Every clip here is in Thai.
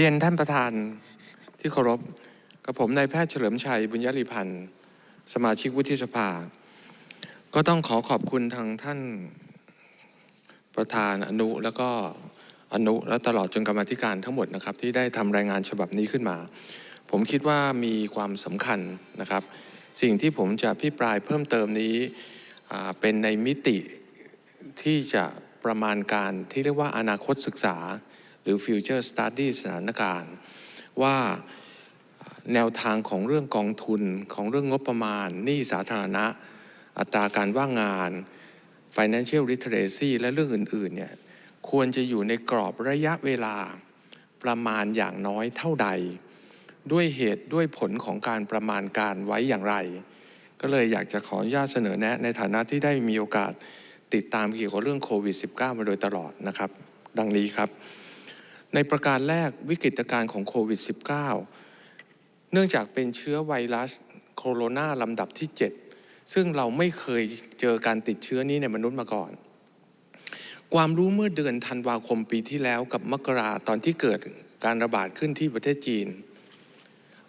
เรียนท่านประธานที่เคารพกับผมนายแพทย์เฉลิมชัยบุญยริพันธ์สมาชิกวุฒิสภา ก็ต้องขอขอบคุณทางท่านประธานอนุแล้วก็อนุและตลอดจนกรรมธิการทั้งหมดนะครับ ที่ได้ทำรายงานฉบับนี้ขึ้นมา ผมคิดว่ามีความสำคัญนะครับ สิ่งที่ผมจะพิปรายเพิ่มเติมนี้เป็นในมิติที่จะประมาณการที่เรียกว่าอนาคตศึกษา รือ Future Study สถานการณ์ ว่าแนวทางของเรื่องกองทุนของเรื่องงบประมาณหนี้สาธารณะ อัตราการว่างงาน Financial Literacy และเรื่องอื่นๆเนี่ยควรจะอยู่ในกรอบระยะเวลาประมาณอย่างน้อยเท่าใด ด้วยเหตุด้วยผลของการประมาณการไว้อย่างไร ก็เลยอยากจะขออนุญาตเสนอแนะในฐานะที่ได้มีโอกาสติดตามเกี่ยวกับเรื่องโควิด -19 มาโดยตลอดนะครับ ดังนี้ครับ ในประการแรกวิกฤตการณ์ของโควิด -19 เนื่องจากเป็นเชื้อไวรัสโคโรนาลำดับที่ 7 ซึ่งเราไม่เคยเจอการติดเชื้อนี้ในมนุษย์มาก่อน ความรู้เมื่อเดือนธันวาคมปีที่แล้วกับมกราตอนที่เกิดการระบาดขึ้นที่ประเทศจีน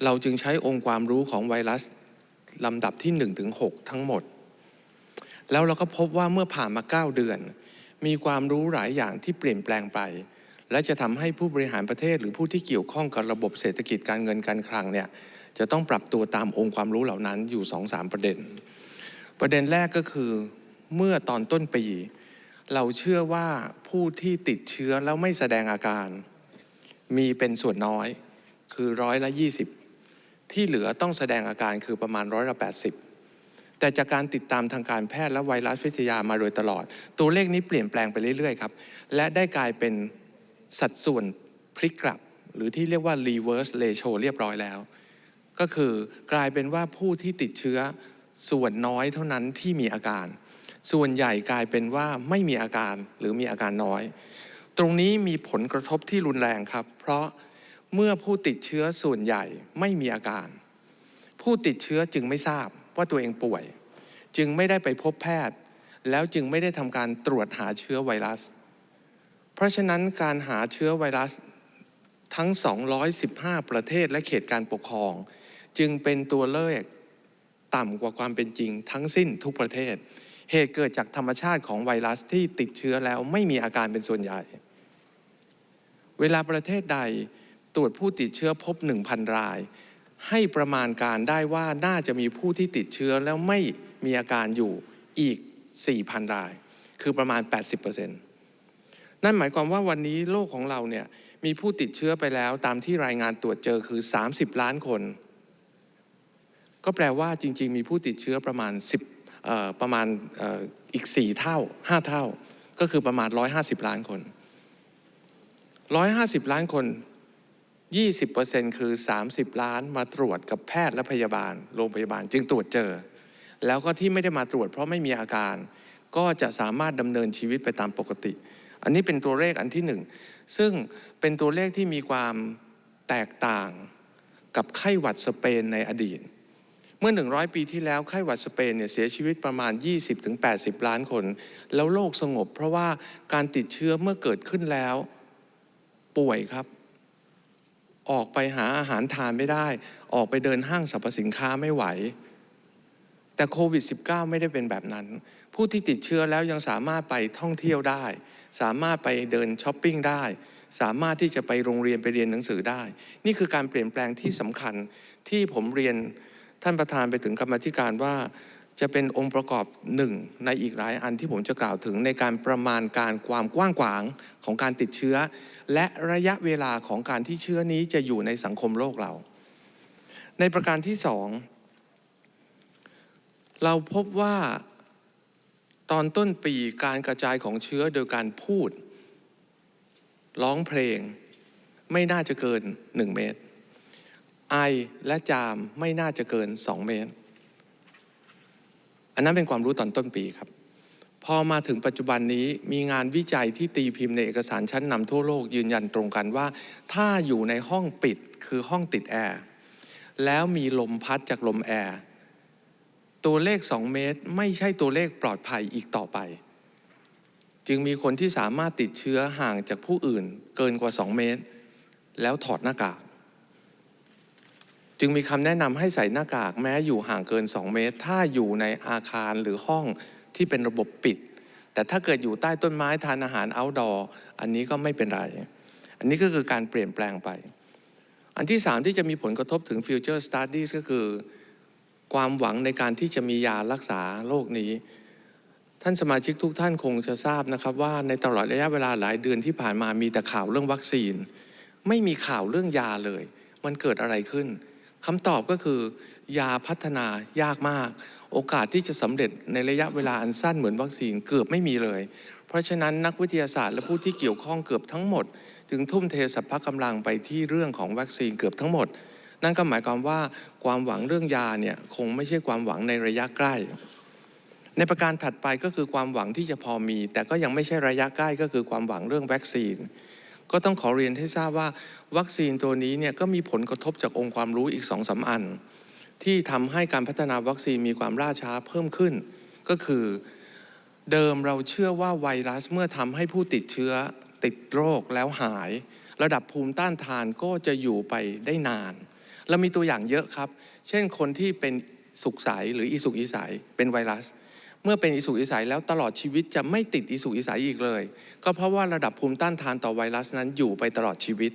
เราจึงใช้องค์ความรู้ของไวรัสลำดับที่1ถึง6ทั้งหมด แล้วเราก็พบว่าเมื่อผ่านมา 9 เดือน มีความรู้หลายอย่างที่เปลี่ยนแปลงไป และจะทำให้ผู้บริหารประเทศหรือผู้ที่เกี่ยวข้องกับระบบเศรษฐกิจการเงินการคลังเนี่ยจะต้องปรับตัวตามองค์ความรู้เหล่านั้นอยู่2-3ประเด็น ประเด็นแรกก็คือเมื่อตอนต้นปี เราเชื่อว่าผู้ที่ติดเชื้อแล้วไม่แสดงอาการ มีเป็นส่วนน้อยคือร้อยละ 20 ที่เหลือต้องแสดงอาการคือประมาณร้อยละ 80 แต่จากการติดตามทางการแพทย์และไวรัสวิทยามาโดยตลอด ตัวเลขนี้เปลี่ยนแปลงไปเรื่อยๆครับ และได้กลายเป็น สัดส่วนพลิกกลับ หรือที่เรียกว่า reverse ratio เรียบร้อยแล้ว ก็คือกลายเป็นว่าผู้ที่ติดเชื้อส่วนน้อยเท่านั้นที่มีอาการ ส่วนใหญ่กลายเป็นว่าไม่มีอาการหรือมีอาการน้อย ตรงนี้มีผลกระทบที่รุนแรงครับ เพราะเมื่อผู้ติดเชื้อส่วนใหญ่ไม่มีอาการ ผู้ติดเชื้อจึงไม่ทราบว่าตัวเองป่วย จึงไม่ได้ไปพบแพทย์ แล้วจึงไม่ได้ทำการตรวจหาเชื้อไวรัส เพราะฉะนั้นการหาเชื้อไวรัสทั้ง 215 ประเทศและเขตการปกครอง จึงเป็นตัวเลขต่ำกว่าความเป็นจริง ทั้งสิ้นทุกประเทศ เหตุเกิดจากธรรมชาติของไวรัสที่ติดเชื้อแล้วไม่มีอาการเป็นส่วนใหญ่ เวลาประเทศใดตรวจผู้ติดเชื้อพบ 1,000 ราย ให้ประมาณการได้ว่าน่าจะมีผู้ที่ติดเชื้อแล้วไม่มีอาการอยู่อีก 4,000 ราย คือประมาณ 80% นั่นหมายความว่าวันนี้โลกของเราเนี่ยมีผู้ติดเชื้อไปแล้วตามที่รายงานตรวจเจอคือ 30 ล้านคน ก็แปลว่าจริง ๆ มีผู้ติดเชื้อประมาณ 10ประมาณอออีก 4 เท่า 5 เท่า ก็คือประมาณ 150 ล้านคน 150 ล้านคน 20%คือ 30 ล้านมาตรวจกับแพทย์และพยาบาลโรงพยาบาลจึงตรวจเจอ แล้วก็ที่ไม่ได้มาตรวจเพราะไม่มีอาการ ก็จะสามารถดำเนินชีวิตไปตามปกติ อันนี้เป็นตัวเลขอันที่หนึ่งซึ่งเป็นตัวเลขที่มีความแตกต่างกับไข้หวัดสเปนในอดีต เมื่อ 100 ปีที่แล้วไข้หวัดสเปนเนี่ยเสียชีวิตประมาณ 20-80 ล้านคน แล้วโลกสงบ เพราะว่าการติดเชื้อเมื่อเกิดขึ้นแล้ว ป่วยครับ ออกไปหาอาหารทานไม่ได้ ออกไปเดินห้างสรรพสินค้าไม่ไหว แต่โควิด -19 ไม่ได้เป็นแบบนั้น ผู้ที่ติดเชื้อแล้วยังสามารถไปท่องเที่ยวได้ สามารถไปเดินช้อปปิ้งได้ สามารถที่จะไปโรงเรียนไปเรียนหนังสือได้ นี่คือการเปลี่ยนแปลงที่สำคัญที่ผมเรียนท่านประธานไปถึงกรรมธิการว่าจะเป็นองค์ประกอบหนึ่งในอีกหลายอันที่ผมจะกล่าวถึงในการประมาณการความกว้างขวางของการติดเชื้อ และระยะเวลาของการที่เชื้อนี้จะอยู่ในสังคมโลกเรา ในประการที่สอง เราพบว่าตอนต้นปีการกระจายของเชื้อโดยการพูด ร้องเพลง ไม่น่าจะเกิน 1 เมตร ไอและจามไม่น่าจะเกิน 2 เมตร อันนั้นเป็นความรู้ตอนต้นปีครับ พอมาถึงปัจจุบันนี้มีงานวิจัยที่ตีพิมพ์ในเอกสารชั้นนำทั่วโลกยืนยันตรงกันว่า ถ้าอยู่ในห้องปิดคือห้องติดแอร์แล้วมีลมพัดจากลมแอร์ ตัวเลข 2 เมตร ไม่ใช่ตัวเลขปลอดภัยอีกต่อไป จึงมีคนที่สามารถติดเชื้อห่างจากผู้อื่นเกินกว่า 2 เมตร แล้วถอดหน้ากาก จึงมีคำแนะนำให้ใส่หน้ากากแม้อยู่ห่างเกิน 2 เมตร ถ้าอยู่ในอาคารหรือห้องที่เป็นระบบปิด แต่ถ้าเกิดอยู่ใต้ต้นไม้ทานอาหาร outdoor อันนี้ก็ไม่เป็นไร อันนี้ก็คือการเปลี่ยนแปลงไป อันที่ 3 ที่จะมีผลกระทบถึง future studies ก็คือ ความหวังในการที่จะมียารักษาโรคนี้ ท่านสมาชิกทุกท่านคงจะทราบนะครับว่าในตลอดระยะเวลาหลายเดือนที่ผ่านมามีแต่ข่าวเรื่องวัคซีน ไม่มีข่าวเรื่องยาเลย มันเกิดอะไรขึ้นคำตอบก็คือยาพัฒนายากมาก โอกาสที่จะสำเร็จในระยะเวลาอันสั้นเหมือนวัคซีนเกือบไม่มีเลย เพราะฉะนั้นนักวิทยาศาสตร์และผู้ที่เกี่ยวข้องเกือบทั้งหมดจึงทุ่มเทสรรพกำลังไปที่เรื่องของวัคซีนเกือบทั้งหมด นั่นก็หมายความว่าความหวังเรื่องยาเนี่ยคงไม่ใช่ความหวังในระยะใกล้ ในประการถัดไปก็คือความหวังที่จะพอมี แต่ก็ยังไม่ใช่ระยะใกล้ก็คือความหวังเรื่องวัคซีน ก็ต้องขอเรียนให้ทราบว่าวัคซีนตัวนี้เนี่ยก็มีผลกระทบจากองค์ความรู้อีกสองสาอัน ที่ทำให้การพัฒนาวัคซีนมีความล่าช้าเพิ่มขึ้น ก็คือเดิมเราเชื่อว่าไวรัสเมื่อทำให้ผู้ติดเชื้อติดโรคแล้วหาย ระดับภูมิต้านทานก็จะอยู่ไปได้นาน เรามีตัวอย่างเยอะครับ เช่นคนที่เป็นสุกใสหรืออีสุกอีใสเป็นไวรัส เมื่อเป็นอีสุกอีใสแล้วตลอดชีวิตจะไม่ติดอีสุกอีใสอีกเลย ก็เพราะว่าระดับภูมิต้านทานต่อไวรัสนั้นอยู่ไปตลอดชีวิต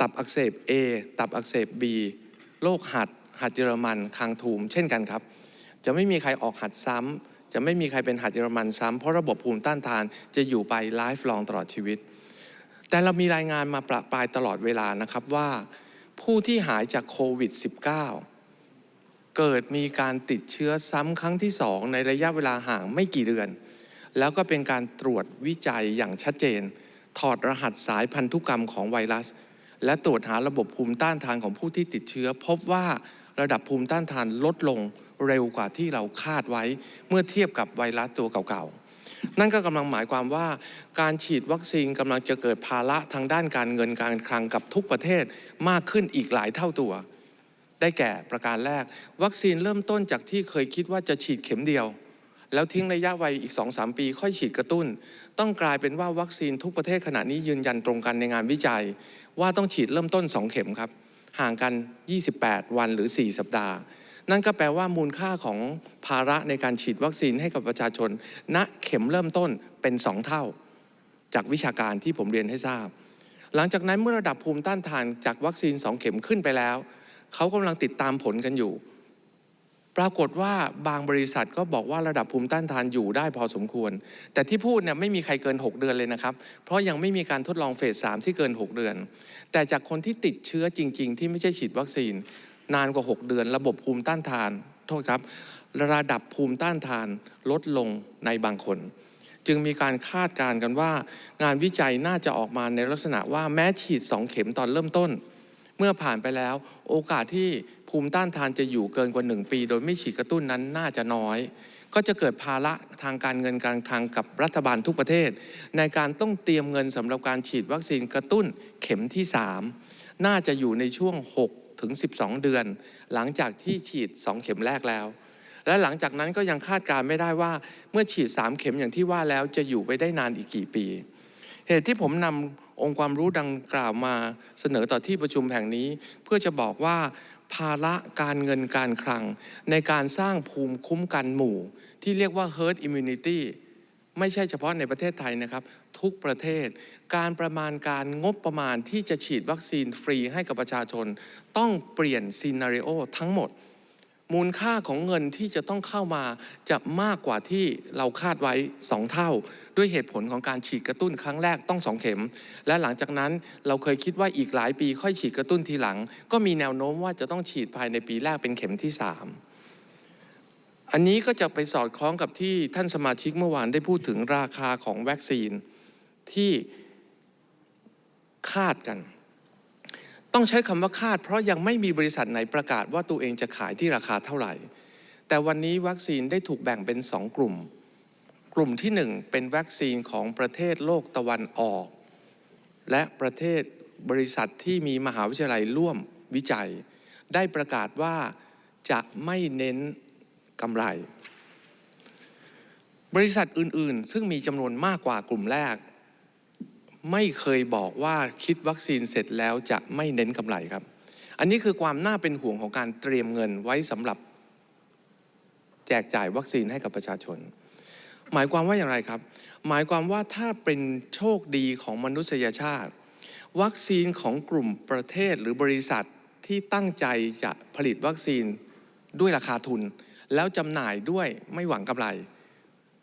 ตับอักเสบ A ตับอักเสบ B โรคหัด หัดเยอรมันคางทูม เช่นกันครับ จะไม่มีใครออกหัดซ้ำจะไม่มีใครเป็นหัดเยอรมันซ้ำเพราะระบบภูมิต้านทานจะอยู่ไปไลฟ์ลองตลอดชีวิต แต่เรามีรายงานมาประปรายตลอดเวลานะครับว่า ผู้ที่หายจากโควิด -19 เกิดมีการติดเชื้อซ้ำครั้งที่ 2 ในระยะเวลาห่างไม่กี่เดือน แล้วก็เป็นการตรวจวิจัยอย่างชัดเจน ถอดรหัสสายพันธุกรรมของไวรัส และตรวจหาระบบภูมิต้านทานของผู้ที่ติดเชื้อ พบว่าระดับภูมิต้านทานลดลงเร็วกว่าที่เราคาดไว้ เมื่อเทียบกับไวรัสตัวเก่าๆ นั่นก็กำลังหมายความว่าการฉีดวัคซีนกำลังจะเกิดภาระทางด้านการเงินการคลังกับทุกประเทศมากขึ้นอีกหลายเท่าตัว ได้แก่ประการแรก วัคซีนเริ่มต้นจากที่เคยคิดว่าจะฉีดเข็มเดียว แล้วทิ้งระยะไว้อีก 2-3 ปี ค่อยฉีดกระตุ้น ต้องกลายเป็นว่าวัคซีนทุกประเทศขณะนี้ยืนยันตรงกันในงานวิจัย ว่าต้องฉีดเริ่มต้น 2 เข็มครับห่างกัน 28 วันหรือ 4 สัปดาห์ นั่นก็แปลว่ามูลค่าของภาระในการฉีดวัคซีนให้กับประชาชน ณเข็มเริ่มต้นเป็น 2 เท่า จากวิชาการที่ผมเรียนให้ทราบ หลังจากนั้นเมื่อระดับภูมิต้านทานจากวัคซีน 2 เข็มขึ้นไปแล้ว เขากำลังติดตามผลกันอยู่ ปรากฏว่าบางบริษัทก็บอกว่าระดับภูมิต้านทานอยู่ได้พอสมควร แต่ที่พูดเนี่ยไม่มีใครเกิน 6 เดือนเลยนะครับ เพราะยังไม่มีการทดลองเฟส3ที่เกิน 6 เดือน แต่จากคนที่ติดเชื้อจริง ๆ ที่ไม่ใช่ฉีดวัคซีน นานกว่า 6 เดือน ระบบภูมิต้านทานโทษครับ ระดับภูมิต้านทานลดลงในบางคน จึงมีการคาดการณ์กันว่า งานวิจัยน่าจะออกมาในลักษณะว่าแม้ฉีด 2 เข็มตอนเริ่มต้น เมื่อผ่านไปแล้ว โอกาสที่ภูมิต้านทานจะอยู่เกินกว่า 1 ปี โดยไม่ฉีดกระตุ้นนั้นน่าจะน้อยก็จะเกิดภาระทางการเงินการคลังกับรัฐบาลทุกประเทศ ในการต้องเตรียมเงินสำหรับการฉีดวัคซีนกระตุ้นเข็มที่ 3 น่าจะอยู่ในช่วง 6 ถึง 12 เดือน หลังจากที่ฉีด 2 เข็มแรกแล้ว และหลังจากนั้นก็ยังคาดการณ์ไม่ได้ว่าเมื่อฉีด 3 เข็มอย่างที่ว่าแล้วจะอยู่ไปได้นานอีกกี่ปี เหตุที่ผมนำองค์ความรู้ดังกล่าวมาเสนอต่อที่ประชุมแห่งนี้ เพื่อจะบอกว่าภาระการเงินการคลัง ในการสร้างภูมิคุ้มกันหมู่ ที่เรียกว่า herd immunity ไม่ใช่เฉพาะในประเทศไทยนะครับ ทุกประเทศ การประมาณการงบประมาณที่จะฉีดวัคซีนฟรีให้กับประชาชน ต้องเปลี่ยนซีนารีโอทั้งหมด มูลค่าของเงินที่จะต้องเข้ามาจะมากกว่าที่เราคาดไว้ 2 เท่า ด้วยเหตุผลของการฉีดกระตุ้นครั้งแรกต้อง 2 เข็ม และหลังจากนั้นเราเคยคิดว่าอีกหลายปีค่อยฉีดกระตุ้นทีหลัง ก็มีแนวโน้มว่าจะต้องฉีดภายในปีแรกเป็นเข็มที่ 3 อันนี้ก็จะไปสอดคล้องกับที่ท่านสมาชิกเมื่อวานได้พูดถึงราคาของวัคซีนที่คาดกัน ต้องใช้คำว่าคาด เพราะยังไม่มีบริษัทไหนประกาศว่าตัวเองจะขายที่ราคาเท่าไหร่ แต่วันนี้วัคซีนได้ถูกแบ่งเป็น2กลุ่ม กลุ่มที่1เป็นวัคซีนของประเทศโลกตะวันออก และประเทศบริษัทที่มีมหาวิทยาลัยร่วมวิจัย ได้ประกาศว่าจะไม่เน้น กำไร บริษัทอื่นๆ ซึ่งมีจำนวนมากกว่ากลุ่มแรก ไม่เคยบอกว่าคิดวัคซีนเสร็จแล้วจะไม่เน้นกำไรครับ อันนี้คือความน่าเป็นห่วงของการเตรียมเงินไว้สำหรับ แจกจ่ายวัคซีนให้กับประชาชน หมายความว่าอย่างไรครับ หมายความว่าถ้าเป็นโชคดีของมนุษยชาติ วัคซีนของกลุ่มประเทศหรือบริษัทที่ตั้งใจจะผลิตวัคซีนด้วยราคาทุน แล้วจำหน่ายด้วยไม่หวังกำไร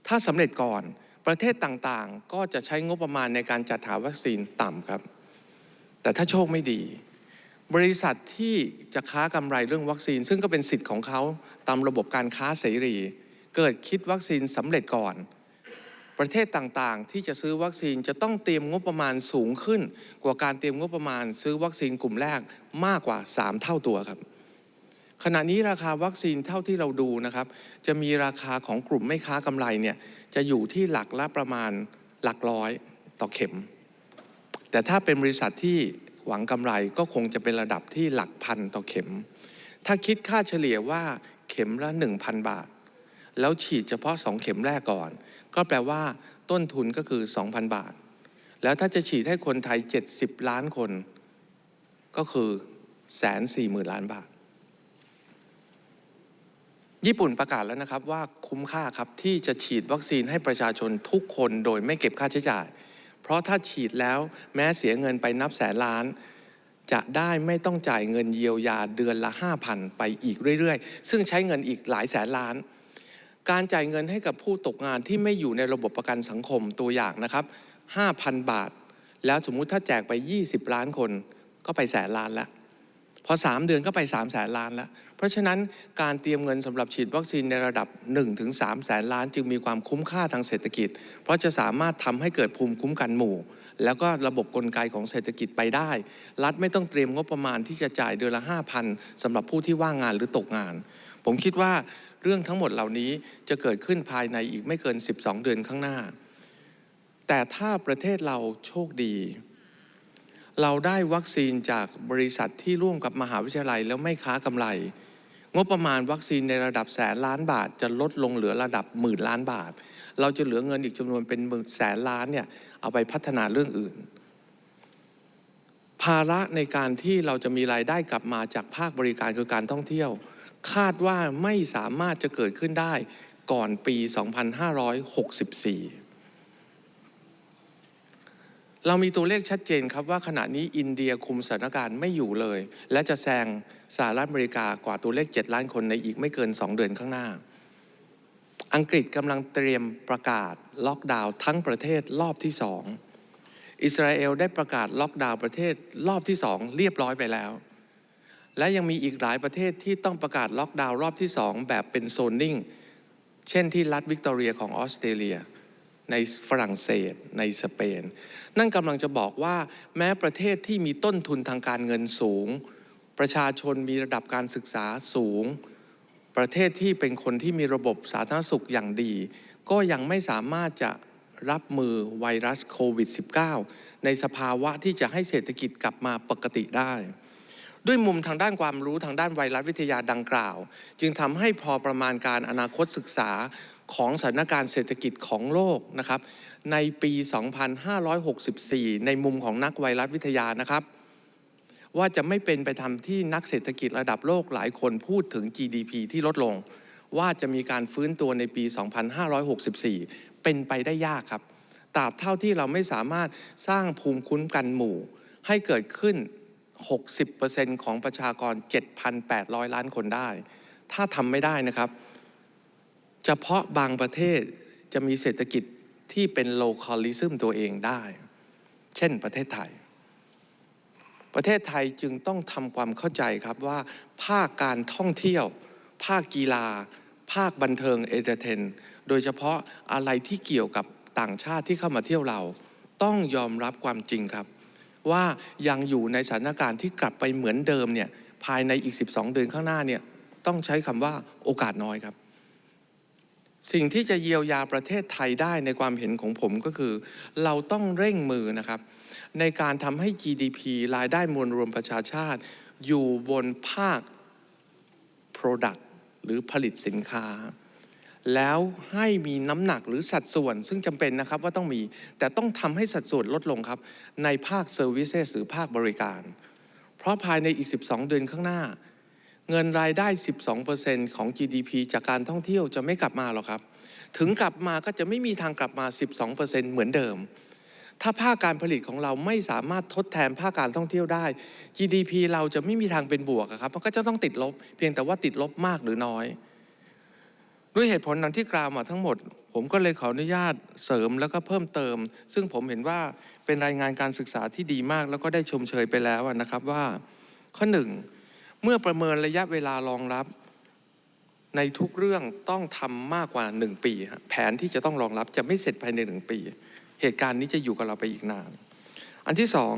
ถ้าสำเร็จก่อนประเทศต่างๆ ก็จะใช้งบประมาณในการจัดหาวัคซีนต่ำครับ แต่ถ้าโชคไม่ดี บริษัทที่จะค้ากำไรเรื่องวัคซีน ซึ่งก็เป็นสิทธิ์ของเขาตามระบบการค้าเสรี เกิดคิดวัคซีนสำเร็จก่อน ประเทศต่างๆ ที่จะซื้อวัคซีนจะต้องเตรียมงบประมาณสูงขึ้น กว่าการเตรียมงบประมาณ ซื้อวัคซีนกลุ่มแรกมากกว่า 3 เท่าตัวครับ ขณะนี้ราคาวัคซีนเท่าที่เราดูนะครับ จะมีราคาของกลุ่มไม่ค้ากำไรเนี่ยจะอยู่ที่หลักละประมาณหลักร้อยต่อเข็ม แต่ถ้าเป็นบริษัทที่หวังกำไรก็คงจะเป็นระดับที่หลักพันต่อเข็ม ถ้าคิดค่าเฉลี่ยว่าเข็มละ 1,000 บาท แล้วฉีดเฉพาะ 2 เข็มแรกก่อน ก็แปลว่าต้นทุนก็คือ 2,000 บาท แล้วถ้าจะฉีดให้คนไทย 70 ล้านคน ก็คือแสนสี่หมื่นล้านบาท ญี่ปุ่นประกาศแล้วนะครับว่าคุ้มค่าครับที่จะฉีดวัคซีนให้ประชาชนทุกคนโดยไม่เก็บค่าใช้จ่าย เพราะถ้าฉีดแล้วแม้เสียเงินไปนับแสนล้าน จะได้ไม่ต้องจ่ายเงินเยียวยาเดือนละ 5,000 ไปอีกเรื่อยๆ ซึ่งใช้เงินอีกหลายแสนล้าน การจ่ายเงินให้กับผู้ตกงานที่ไม่อยู่ในระบบประกันสังคมตัวอย่างนะครับ 5,000 บาท แล้วสมมุติถ้าแจกไป 20 ล้านคนก็ไปแสนล้านแล้ว พอ 3 เดือนก็ไป3แสนล้านแล้ว เพราะฉะนั้นการเตรียมเงินสำหรับฉีดวัคซีนในระดับ 1-3แสนล้าน จึงมีความคุ้มค่าทางเศรษฐกิจ เพราะจะสามารถทำให้เกิดภูมิคุ้มกันหมู่ แล้วก็ระบบกลไกของเศรษฐกิจไปได้ รัฐไม่ต้องเตรียมงบประมาณที่จะจ่ายเดือนละ 5,000สำหรับผู้ที่ว่างงานหรือตกงาน ผมคิดว่าเรื่องทั้งหมดเหล่านี้จะเกิดขึ้นภายในอีกไม่เกิน 12 เดือนข้างหน้า แต่ถ้าประเทศเราโชคดี เราได้วัคซีนจากบริษัทที่ร่วมกับมหาวิทยาลัยแล้วไม่ค้ากำไร งบประมาณวัคซีนในระดับแสนล้านบาท จะลดลงเหลือระดับหมื่นล้านบาท เราจะเหลือเงินอีกจำนวนเป็นหมื่นแสนล้านเนี่ยเอาไปพัฒนาเรื่องอื่น ภาระในการที่เราจะมีรายได้กลับมาจากภาคบริการคือการท่องเที่ยว คาดว่าไม่สามารถจะเกิดขึ้นได้ก่อนปี 2564 เรามีตัวเลขชัดเจนครับว่าขณะนี้อินเดียคุมสถานการณ์ไม่อยู่เลย และจะแซงสหรัฐอเมริกากว่าตัวเลข 7 ล้านคนในอีกไม่เกิน 2 เดือนข้างหน้า อังกฤษกำลังเตรียมประกาศล็อกดาวน์ทั้งประเทศรอบที่2อิสราเอลได้ประกาศล็อกดาวน์ประเทศรอบที่2เรียบร้อยไปแล้ว และยังมีอีกหลายประเทศที่ต้องประกาศล็อกดาวน์รอบที่2แบบเป็นโซนนิ่ง เช่นที่รัฐวิกตอเรียของออสเตรเลีย ในฝรั่งเศส ในสเปน นั่นกำลังจะบอกว่าแม้ประเทศที่มีต้นทุนทางการเงินสูง ประชาชนมีระดับการศึกษาสูง ประเทศที่เป็นคนที่มีระบบสาธารณสุขอย่างดี ก็ยังไม่สามารถจะรับมือไวรัสโควิด -19 ในสภาวะที่จะให้เศรษฐกิจกลับมาปกติได้ ด้วยมุมทางด้านความรู้ทางด้านไวรัสวิทยาดังกล่าว จึงทำให้พอประมาณการอนาคตศึกษา ของสถานการณ์เศรษฐกิจของโลกนะครับในปี 2564 ในมุมของนักไวรัสวิทยานะครับ ว่าจะไม่เป็นไปทำที่นักเศรษฐกิจระดับโลกหลายคนพูดถึง GDP ที่ลดลง ว่าจะมีการฟื้นตัวในปี 2564 เป็นไปได้ยากครับตราบเท่าที่เราไม่สามารถสร้างภูมิคุ้มกันหมู่ ให้เกิดขึ้น 60%ของประชากร 7,800 ล้านคนได้ ถ้าทำไม่ได้นะครับ เฉพาะบางประเทศจะมีเศรษฐกิจที่เป็นโลคอลิซึมตัวเองได้ เช่นประเทศไทย ประเทศไทยจึงต้องทำความเข้าใจครับว่า ภาคการท่องเที่ยว ภาคกีฬา ภาคบันเทิงเอเตเทน โดยเฉพาะอะไรที่เกี่ยวกับต่างชาติที่เข้ามาเที่ยวเรา ต้องยอมรับความจริงครับ ว่ายังอยู่ในสถานการณ์ที่กลับไปเหมือนเดิมเนี่ยภายในอีก 12 เดือนข้างหน้าเนี่ยต้องใช้คำว่าโอกาสน้อยครับ สิ่งที่จะเยียวยาประเทศไทยได้ในความเห็นของผมก็คือ เราต้องเร่งมือนะครับ ในการทำให้ GDP รายได้มวลรวมประชาชาติ อยู่บนภาค Product หรือผลิตสินค้า แล้วให้มีน้ำหนักหรือสัดส่วน ซึ่งจำเป็นนะครับว่าต้องมี แต่ต้องทำให้สัดส่วนลดลงครับ ในภาคเซอร์วิสหรือภาคบริการ เพราะภายในอีก 12 เดือนข้างหน้า เงินรายได้ 12%ของ GDP จากการท่องเที่ยวจะไม่กลับมาหรอกครับ ถึงกลับมาก็จะไม่มีทางกลับมา 12%เหมือนเดิม ถ้าภาคการผลิตของเราไม่สามารถทดแทนภาคการท่องเที่ยวได้ GDP เราจะไม่มีทางเป็นบวกครับ มันก็จะต้องติดลบ เพียงแต่ว่าติดลบมากหรือน้อย ด้วยเหตุผลนั้นที่กล่าวมาทั้งหมด ผมก็เลยขออนุญาตเสริมแล้วก็เพิ่มเติม ซึ่งผมเห็นว่าเป็นรายงานการศึกษาที่ดีมาก แล้วก็ได้ชมเชยไปแล้วนะครับว่า ข้อหนึ่ง เมื่อประเมินระยะเวลารองรับ ในทุกเรื่องต้องทำมากกว่า 1 ปี แผนที่จะต้องรองรับจะไม่เสร็จภายใน 1 ปี เหตุการณ์นี้จะอยู่กับเราไปอีกนาน อันที่สอง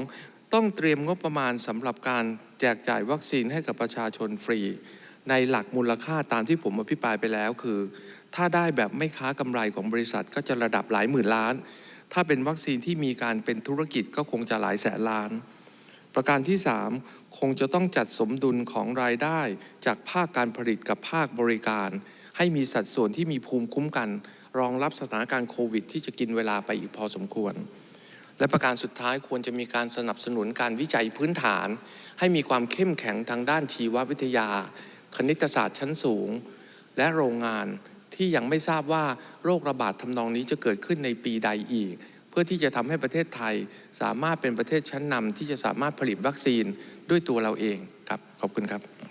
ต้องเตรียมงบประมาณสำหรับการแจกจ่ายวัคซีนให้กับประชาชนฟรี ในหลักมูลค่าตามที่ผมอภิปรายไปแล้วคือ ถ้าได้แบบไม่ค้ากำไรของบริษัทก็จะระดับหลายหมื่นล้าน ถ้าเป็นวัคซีนที่มีการเป็นธุรกิจก็คงจะหลายแสนล้าน ประการที่ 3 คงจะต้องจัดสมดุลของรายได้จากภาคการผลิตกับภาคบริการ ให้มีสัดส่วนที่มีภูมิคุ้มกัน รองรับสถานการณ์โควิด ที่จะกินเวลาไปอีกพอสมควร และประการสุดท้ายควรจะมีการสนับสนุนการวิจัยพื้นฐาน ให้มีความเข้มแข็งทางด้านชีววิทยา คณิตศาสตร์ชั้นสูง และโรงงานที่ยังไม่ทราบว่าโรคระบาดทำนองนี้จะเกิดขึ้นในปีใดอีก พื่อที่จะทำให้ประเทศไทยสามารถเป็นประเทศชั้นนำที่จะสามารถผลิตวัคซีนด้วยตัวเราเองครับขอบคุณครับ